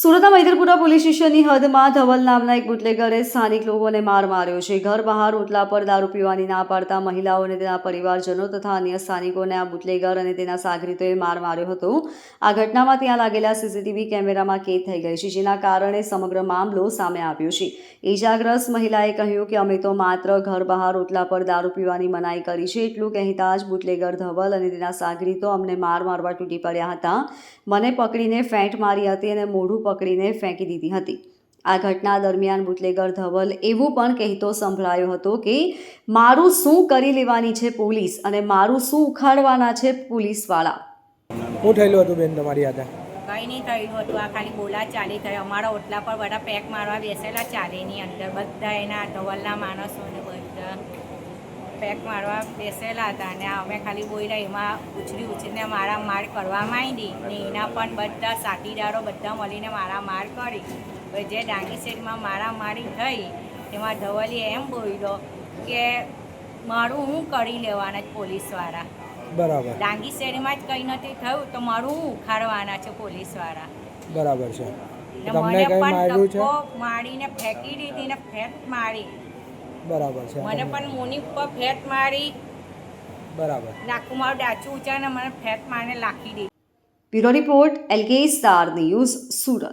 સુરતના મૈદરપુરા પોલીસ સ્ટેશનની હદમાં ધવલ નામના એક બુટલેગરે સ્થાનિક લોકોને માર માર્યો છે. ઘર બહાર ઓટલા પર દારૂ પીવાની ના પાડતા મહિલાઓ અને તેના પરિવારજનો તથા અન્ય સ્થાનિકોને આ બુટલેગર અને તેના સાગરીતોએ માર માર્યો હતો. આ ઘટનામાં ત્યાં લાગેલા સીસીટીવી કેમેરામાં કેદ થઈ ગઈ છે, જેના કારણે સમગ્ર મામલો સામે આવ્યો છે. ઈજાગ્રસ્ત મહિલાએ કહ્યું કે, અમે તો માત્ર ઘર બહાર ઓટલા પર દારૂ પીવાની મનાઈ કરી છે, એટલું કહેતા જ બુટલેગર ધવલ અને તેના સાગરીતો અમને માર મારવા તૂટી પડ્યા હતા. મને પકડીને ફેંટ મારી હતી અને મોઢું પકડીને ફેંકી દીધી હતી. આ ઘટના દરમિયાન બુટલેગર ધવલ એવું પણ કહેતો સંભળાયો હતો કે મારું શું કરી લેવાની છે પોલીસ અને મારું શું ઉખાડવાના છે પોલીસવાળા? હું થયેલું હતું બેન તમારી હાથે? કંઈ નહીં થયેલું હતું. આ ખાલી બોલા ચાલી થઈ અમારા ઓટલા પર બધા પેક મારવા બેસેલા ચાલીની અંદર. બધા એના ધવલના માણસોને બધા. પેક મારવા બેસેલા હતા અને અમે ખાલી બોલ્યા એમાં ઉછરી ઉછરીને મારા માર કરવા માંડી. ને એના પણ બધા સાથીદારો બધા મળીને મારા માર કરી. હવે જે ડાંગી સેટમાં મારા મારી થઈ એમાં ધવલી એમ બોલ્યો કે મારું હું કરી લેવાના જ પોલીસવાળા? બરાબર. ડાંગી શેરીમાં જ કંઈ નથી થયું તો મારું હું ઉખાડવાના છે પોલીસવાળા? બરાબર છે. મને પણ મારીને ફેંકી દીધી ને ફેંક મારી. બરાબર છે. મને પણ મોની ઉપર ફેટ મારી. બરાબર. નાખું મારું ડાચું ઊંચા ને મને ફેટ મારીને લાખી દે. Bureau report L K star news Surat.